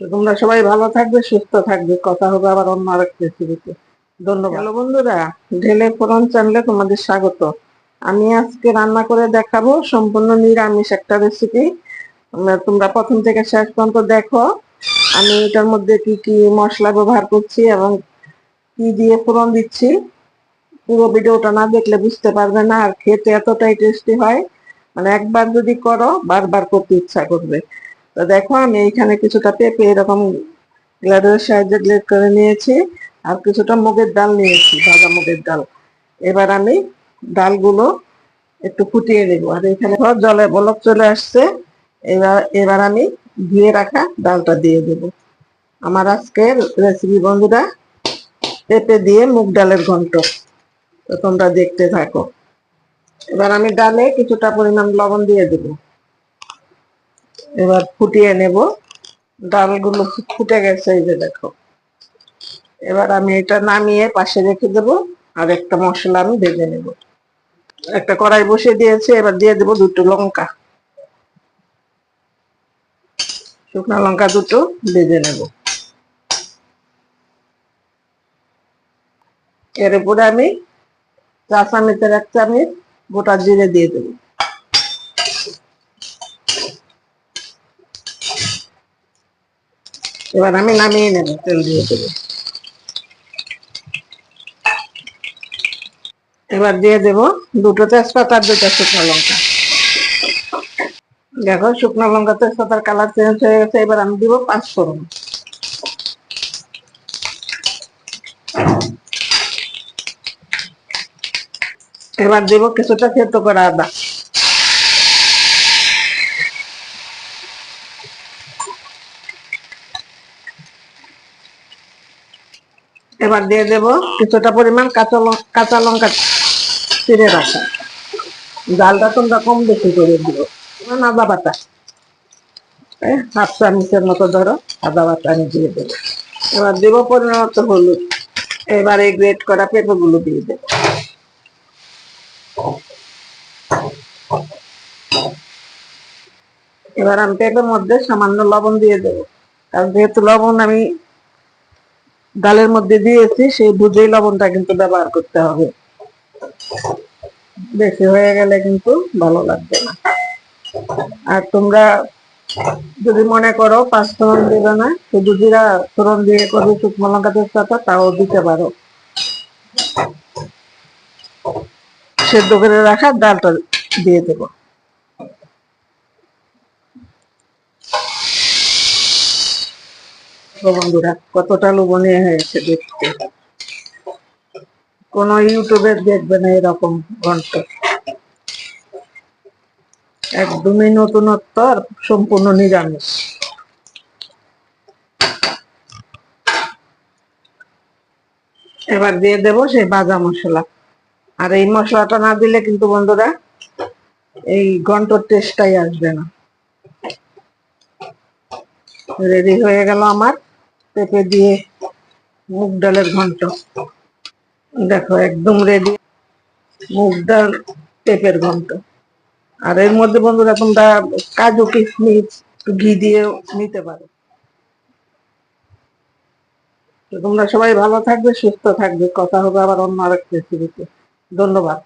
তো তোমরা সবাই ভালো থাকবে সুস্থ থাকবে। কথা হবে আবার অন্য আরেক রেসিপিতে ধন্যবাদ। হ্যালো বন্ধুরা ঢেলে ফোরন চ্যানেলে তোমাদের স্বাগত। আমি আজকে রান্না করে দেখাবো সম্পূর্ণ নিরামিষ একটা রেসিপি তোমরা প্রথম থেকে শেষ পর্যন্ত দেখো। আমি এটার মধ্যে কি কি মশলা ব্যবহার করছি এবং কি দিয়ে ফোড়ন দিচ্ছি। পুরো ভিডিওটা না দেখলে বুঝতে পারবে না আর খেতে এতটাই টেস্টি হয়। মানে একবার যদি করো বারবার করতে ইচ্ছা করবে। তো দেখো, আমি এইখানে কিছুটা পেঁপে এরকম গ্লাডের সাহায্যে গ্লেড করে নিয়েছি, আর কিছুটা মুগের ডাল নিয়েছি, ভাজা মুগের ডাল। এবার আমি ডালগুলো একটু ফুটিয়ে নেব। আর এখানে জলে বলক চলে আসছে। এবার এবার আমি ধুয়ে রাখা ডালটা দিয়ে দেব। আমার আজকের রেসিপি বন্ধুরা, পেঁপে দিয়ে মুগ ডালের ঘন্ট। তো তোমরা দেখতে থাকো। এবার আমি ডালে কিছুটা পরিমাণ লবণ দিয়ে দেব। এবার ফুটিয়ে নেব। ডালগুলো ফুটে গেছে এই যে দেখো। এবার আমি এটা নামিয়ে পাশে রেখে দেবো আর একটা মশলা আমি ভেজে নেব। একটা কড়াই বসিয়ে দিয়েছে, এবার দিয়ে দেব দুটো লঙ্কা। শুকনো লঙ্কা দুটো ভেজে নেব। এর উপরে আমি চা চামচের এক চামচ গোটা জিরে দিয়ে দেবো। এবার আমি নামিয়ে নেব, তেল দিয়ে দেবো। এবার দিয়ে দেব দুটো তেজপাতা, দুটো শুকনো লঙ্কা। দেখো, শুকনো লঙ্কা, তেজপাতার কালার চেঞ্জ হয়ে গেছে, এবার আমি দিব পাঁচ ফোড়ন এবার দেব কিছুটা থেত করা আদা। এবার দিয়ে দেব কিছুটা পরিমাণ কাঁচা লঙ্কা কাঁচা লঙ্কা চিড়ে রাখা জালটা তোমরা কম বেশি করে দিও। আদা বাটা। হাফ চামচের মতো ধরো, আদা বাটা আমি দিয়ে দেবো। এবার দেব পরিমাণ মতো হলুদ। এবার এই গ্রেট করা পেঁপে গুলো দিয়ে দেবো। এবার আমি পেঁপের মধ্যে সামান্য লবণ দিয়ে দেবো। কারণ যেহেতু লবণ আমি ডালের মধ্যে দিয়েছি, সেই বুঝেই লবণটা কিন্তু ব্যবহার করতে হবে। বেশি হয়ে গেলে কিন্তু ভালো লাগবে না। আর তোমরা যদি মনে করো পাঁচ ফোড়ন দেবে না শুধু জিরা ফোড়ন দিয়ে করবে শুকনো লঙ্কা তেজপাতা তাও দিতে পারো। সেদ্ধ করে রাখা, ডালটা দিয়ে দেবো। বন্ধুরা, কতটা লোভনীয় হয়েছে দেখতে। কোন ইউটিউবে দেখবে না এরকম ঘন্ট। একদমই নতুনত্ব আর সম্পূর্ণ নিরামিষ। এবার দিয়ে দেব সেই ভাজা মশলা। আর এই মশলাটা না দিলে কিন্তু বন্ধুরা, এই ঘন্টর টেস্টটাই আসবে না। রেডি হয়ে গেল আমার। পেঁপে দিয়ে মুগ ডালের ঘন্ট। দেখো, একদম রেডি মুগ ডাল, পেঁপের ঘন্ট। আর এর মধ্যে বন্ধুরা তোমরা কাজু কিশমিশ, ঘি দিয়ে নিতে পারো। তোমরা সবাই ভালো থাকবে, সুস্থ থাকবে। কথা হবে আবার অন্য আরেক রেসিপিতে ধন্যবাদ।